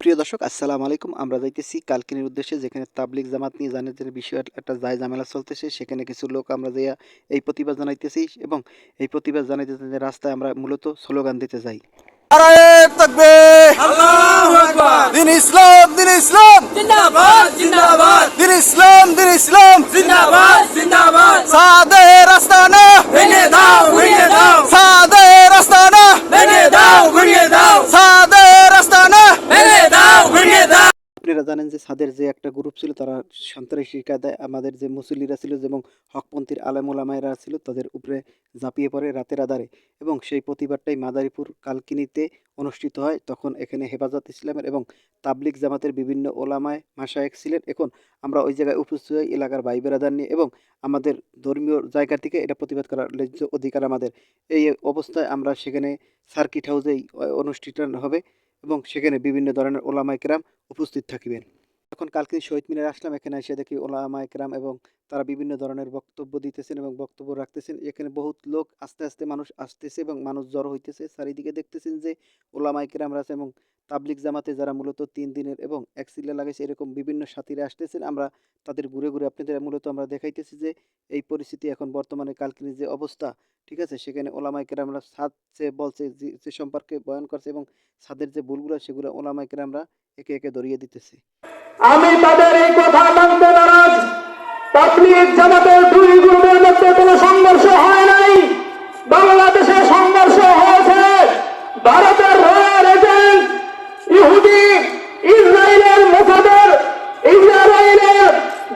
প্রিয় দর্শক আসসালামু আলাইকুম। আমরা যাইতেছি কালকিনির উদ্দেশ্যে যেখানে তাবলিক জামাত নিয়ে জানের যে বিষয় একটা যায় ঝামেলা চলতেছে। সেখানে কিছু লোক আমরা যাইয়া এই প্রতিবাদ জানাইতেছি এবং এই প্রতিবাদ জানাইতেছি যে রাস্তায় আমরা মূলত স্লোগান দিতে যাই। দিন ইসলাম দিন ইসলাম। জিন্দাবাদ জিন্দাবাদ। দিন ইসলাম দিন ইসলাম। জিন্দাবাদ জিন্দাবাদ। সাদে রাস্তানা। ভেঙে দাও ভেঙে দাও। সাদে রাস্তানা ভেঙে দাও ভেঙে দাও সাদে রাস্তানা ভেঙে দাও ভেঙে দাও জানেন যে একটা গ্রুপ ছিল, তারা সন্ত্রাসী কায়দায় আমাদের যে মুসল্লিরা ছিল এবং হকপন্থীর আলেমুলামায়েরা ছিল, তাদের উপরে ঝাঁপিয়ে পড়ে রাতের আধারে। এবং সেই প্রতিবাদটাই মাদারীপুর কালকিনিতে অনুষ্ঠিত হয়। তখন এখানে হেফাজত ইসলামের এবং তাবলিক জামাতের বিভিন্ন ওলামায় মাসায়েক ছিলেন। এখন আমরা ওই জায়গায় উপস্থিত হই এলাকার ভাই বেরাদার নিয়ে এবং আমাদের ধর্মীয় জায়গা থেকে এটা প্রতিবাদ করার ন্যায্য অধিকার আমাদের। এই অবস্থায় আমরা সেখানে সার্কিট হাউসেই অনুষ্ঠান হবে এবং সেখানে বিভিন্ন ধরনের ওলামায় কেরাম উপস্থিত থাকিবেন। এখন কালকে শহীদ মিনারে আসলাম। এখানে এসে দেখি ওলামায় কেরাম এবং তারা বিভিন্ন ধরনের বক্তব্য দিতেছেন এবং বক্তব্য রাখতেছেন। এখানে বহুত লোক আস্তে আস্তে মানুষ আসতেছে এবং মানুষ জড়ো হইতেছে। চারিদিকে দেখতেছেন যে ওলামায় কেরামরা আছে এবং তাবলিক জামাতে যারা মূলত তিন দিনের এবং এক লাগাইছে, এরকম বিভিন্ন সাথীরা আসতেছেন। আমরা তাদের ঘুরে ঘুরে আপনাদের মূলত আমরা দেখাইতেছি যে এই পরিস্থিতি এখন বর্তমানে কালকিনির যে অবস্থা, ঠিক আছে? সেখানে ওলামাই কেরামরা সাদ যে বলছে, যে- সম্পর্কে বয়ান করছে এবং সাদের যে ভুলগুলো, সেগুলো ওলামাই কেরামরা একে একে ধরিয়ে দিতেছে। আমি তাদের এই কথা মানতে নারাজ। তাবলিগ জামাতের দুই গ্রুপের মধ্যে কোনো সংঘর্ষ হয় নাই বাংলাদেশে সংঘর্ষ হয়েছে ভারতের রয়্যাল এজেন্ট ইহুদি ইসরায়েলের মোসাদের ইসরায়েলের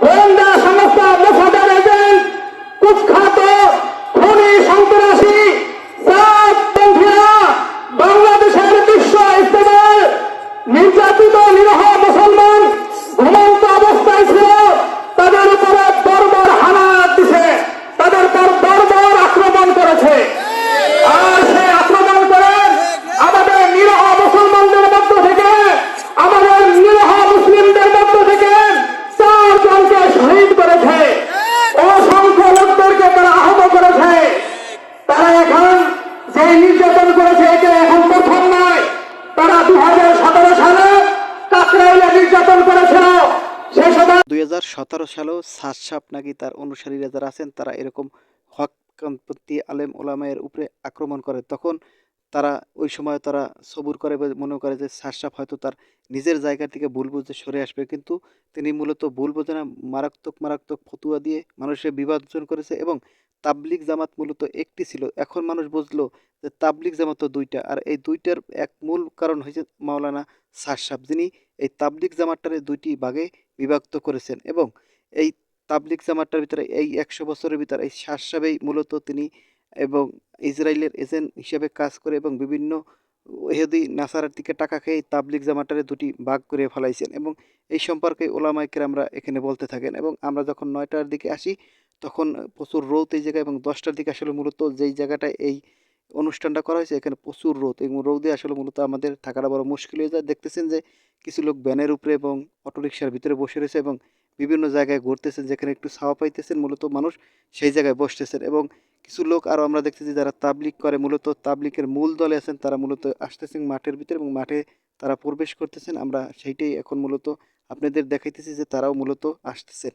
গোয়েন্দা সংস্থা মোসাদের এজেন্ট কুখ্যাত খনি সন্ত্রাসী সাতপন্থীরা বাংলাদেশের বিশ্ব ইস্তেমায় নির্যাতিত নিরহ মুসলমান ঘুমন্ত অবস্থায় ছিল তাদের উপরে বর্বর হানাত দিছে তাদের পর বর্বর আক্রমণ করেছে আর সে আক্রমণ করে আমাদের নিরহ মুসলমানদের মধ্য থেকে আমাদের নিরহ মুসলিমদের মধ্য থেকে চার জনকে শহীদ করেছে অসংখ্য লোকদেরকে তারা আহত করেছে তারা এখন যে নির্যাতন করেছে এটা এখন প্রথম নয় তারা দু হাজার সতেরো সালে কাকরাইলে নির্যাতন করেছিল সে সময় দুই হাজার সতেরো সালেও সাত নাকি তার অনুসারীরা যারা আছেন, তারা এরকম হকপন্থী আলেম ওলামায়ের উপরে আক্রমণ করে। তখন তারা ওই সময় তারা সবুর করে মনে করে যে সারসাপ হয়তো তার নিজের জায়গা থেকে ভুল বুঝে সরে আসবে। কিন্তু তিনি মূলত ভুল বোঝে না, মারাত্মক মারাত্মক ফতুয়া দিয়ে মানুষের বিভাজন করেছে এবং তাবলিক জামাত মূলত একটি ছিল। এখন মানুষ বুঝলো যে তাবলিক জামাত তো দুইটা, আর এই দুইটার এক মূল কারণ হয়েছে মাওলানা সারসাপ যিনি এই তাবলিক জামাতটারে দুইটি ভাগে বিভক্ত করেছেন এবং এই তাবলিক জামাতটার ভিতরে এই একশো বছরের ভিতরে এই সারসাবেই মূলত তিনি এবং ইসরায়েলের এজেন্ট হিসেবে কাজ করে এবং বিভিন্ন এহেদি নাসারার দিকে টাকা খেয়ে তাবলিক জামাটারে দুটি ভাগ করে ফেলাইছেন এবং এই সম্পর্কে ওলামাইকের আমরা এখানে বলতে থাকেন এবং আমরা যখন নয়টার দিকে আসি, তখন প্রচুর রোদ এই জায়গায় এবং দশটার দিকে আসলে মূলত যেই জায়গাটায় এই অনুষ্ঠানটা করা হয়েছে, এখানে প্রচুর রোদ এবং রোদে আসলে মূলত আমাদের থাকাটা বড় মুশকিল হয়ে যায়। দেখতেছেন যে কিছু লোক ব্যানের উপরে এবং অটোরিকশার ভিতরে বসে রয়েছে এবং বিভিন্ন জায়গায় ঘুরতেছেন, যেখানে একটু ছাওয়া পাইতেছেন, মূলত মানুষ সেই জায়গায় বসতেছেন এবং কিছু লোক আরও আমরা দেখতেছি যারা তাবলিক করে, মূলত তাবলিকের মূল দলে আছেন, তারা মূলত আসতেছেন মাঠের ভিতরে এবং মাঠে তারা প্রবেশ করতেছেন। আমরা সেইটাই এখন মূলত আপনাদের দেখাইতেছি যে তারাও মূলত আসতেছেন।